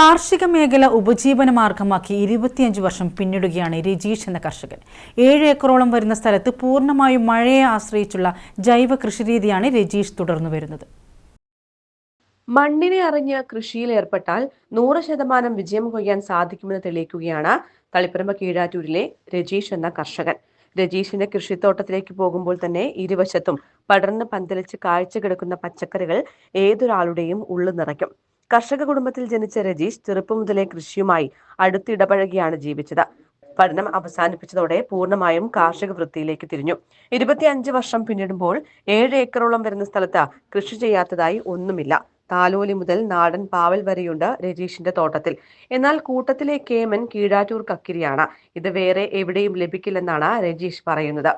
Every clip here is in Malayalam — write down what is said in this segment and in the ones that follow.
കാർഷിക മേഖല ഉപജീവന മാർഗമാക്കി ഇരുപത്തിയഞ്ച് വർഷം പിന്നിടുകയാണ് രജീഷ് എന്ന കർഷകൻ. ഏഴ് ഏക്കറോളം വരുന്ന സ്ഥലത്ത് പൂർണമായും മഴയെ ആശ്രയിച്ചുള്ള ജൈവ കൃഷിരീതിയാണ് രജീഷ് തുടർന്നു വരുന്നത്. മണ്ണിനെ അറിഞ്ഞ് കൃഷിയിൽ ഏർപ്പെട്ടാൽ നൂറ് ശതമാനം വിജയം കൊയ്യാൻ സാധിക്കുമെന്ന് തെളിയിക്കുകയാണ് തളിപ്പറമ്പ് കീഴാറ്റൂരിലെ രജീഷ് എന്ന കർഷകൻ. രജീഷിന്റെ കൃഷിത്തോട്ടത്തിലേക്ക് പോകുമ്പോൾ തന്നെ ഇരുവശത്തും പടർന്ന് പന്തലിച്ച് കാഴ്ച കിടക്കുന്ന പച്ചക്കറികൾ ഏതൊരാളുടെയും ഉള്ളു നിറയ്ക്കും. കർഷക കുടുംബത്തിൽ ജനിച്ച രജീഷ് ചെറുപ്പം മുതലേ കൃഷിയുമായി അടുത്തിടപഴകിയാണ് ജീവിച്ചത്. പഠനം അവസാനിപ്പിച്ചതോടെ പൂർണമായും കാർഷിക വൃത്തിയിലേക്ക് തിരിഞ്ഞു. ഇരുപത്തിയഞ്ച് വർഷം പിന്നിടുമ്പോൾ ഏഴ് ഏക്കറോളം വരുന്ന സ്ഥലത്ത് കൃഷി ചെയ്യാത്തതായി ഒന്നുമില്ല. താലോലി മുതൽ നാടൻ പാവൽ വരെയുണ്ട് രജീഷിന്റെ തോട്ടത്തിൽ. എന്നാൽ കൂട്ടത്തിലെ കേമൻ കീഴാറ്റൂർ കക്കിരിയാണ്. ഇത് വേറെ എവിടെയും ലഭിക്കില്ലെന്നാണ് രജീഷ് പറയുന്നത്.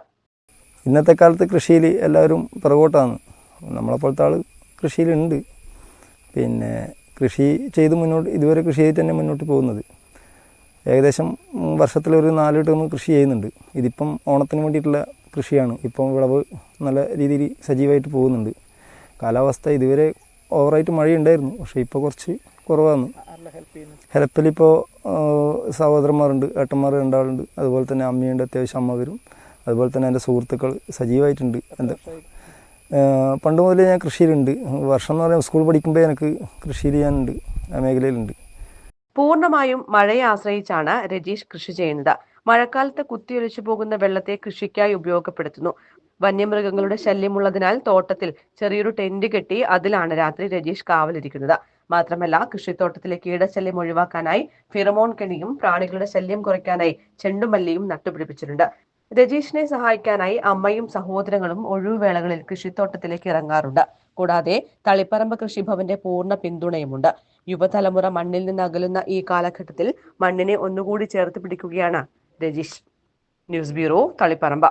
ഇന്നത്തെ കാലത്ത് കൃഷിയിൽ എല്ലാവരും പിറകോട്ടാണ്. നമ്മളെപ്പോലത്തെ ആൾ കൃഷിയിലുണ്ട്. പിന്നെ കൃഷി ചെയ്ത് മുന്നോട്ട് ഇതുവരെ കൃഷി ചെയ്ത് തന്നെ മുന്നോട്ട് പോകുന്നത്. ഏകദേശം വർഷത്തിലൊരു നാല് ടേം കൃഷി ചെയ്യുന്നുണ്ട്. ഇതിപ്പം ഓണത്തിന് വേണ്ടിയിട്ടുള്ള കൃഷിയാണ്. ഇപ്പം വിളവ് നല്ല രീതിയിൽ സജീവമായിട്ട് പോകുന്നുണ്ട്. കാലാവസ്ഥ ഇതുവരെ ഓവറായിട്ട് മഴയുണ്ടായിരുന്നു. പക്ഷേ ഇപ്പോൾ കുറച്ച് കുറവാണ്. ഹെൽപ്പിലിപ്പോൾ സഹോദരന്മാരുണ്ട് ഏട്ടന്മാർ രണ്ടാളുണ്ട്. അതുപോലെ തന്നെ അമ്മയുണ്ട് അത്യാവശ്യം അമ്മ വരും. അതുപോലെ തന്നെ എന്റെ സുഹൃത്തുക്കൾ സജീവമായിട്ടുണ്ട്. എന്റെ പണ്ട് മുതലേ ഞാൻ കൃഷിയിലുണ്ട്. വർഷം എന്ന് പറയുമ്പോൾ സ്കൂൾ പഠിക്കുമ്പോൾ എനിക്ക് കൃഷി ചെയ്യാനുണ്ട് ആ മേഖലയിലുണ്ട്. പൂർണമായും മഴയെ ആശ്രയിച്ചാണ് രജീഷ് കൃഷി ചെയ്യുന്നത്. മഴക്കാലത്ത് കുത്തിയൊലിച്ചു പോകുന്ന വെള്ളത്തെ കൃഷിക്കായി ഉപയോഗപ്പെടുത്തുന്നു. വന്യമൃഗങ്ങളുടെ ശല്യമുള്ളതിനാൽ തോട്ടത്തിൽ ചെറിയൊരു ടെന്റ് കെട്ടി അതിലാണ് രാത്രി രജീഷ് കാവലിരിക്കുന്നത്. മാത്രമല്ല കൃഷിത്തോട്ടത്തിലെ കീടശല്യം ഒഴിവാക്കാനായി ഫിറമോൺ കെണിയും പ്രാണികളുടെ ശല്യം കുറയ്ക്കാനായി ചെണ്ടുമല്ലിയും നട്ടുപിടിപ്പിച്ചിട്ടുണ്ട്. രജീഷിനെ സഹായിക്കാനായി അമ്മയും സഹോദരങ്ങളും ഒഴിവുവേളകളിൽ കൃഷിത്തോട്ടത്തിലേക്ക് ഇറങ്ങാറുണ്ട്. കൂടാതെ തളിപ്പറമ്പ് കൃഷിഭവന്റെ പൂർണ പിന്തുണയുമുണ്ട്. യുവതലമുറ മണ്ണിൽ നിന്ന് അകലുന്ന ഈ കാലഘട്ടത്തിൽ മണ്ണിനെ ഒന്നുകൂടി ചേർത്ത് പിടിക്കുകയാണ് രജീഷ്. News bureau Taliparamba.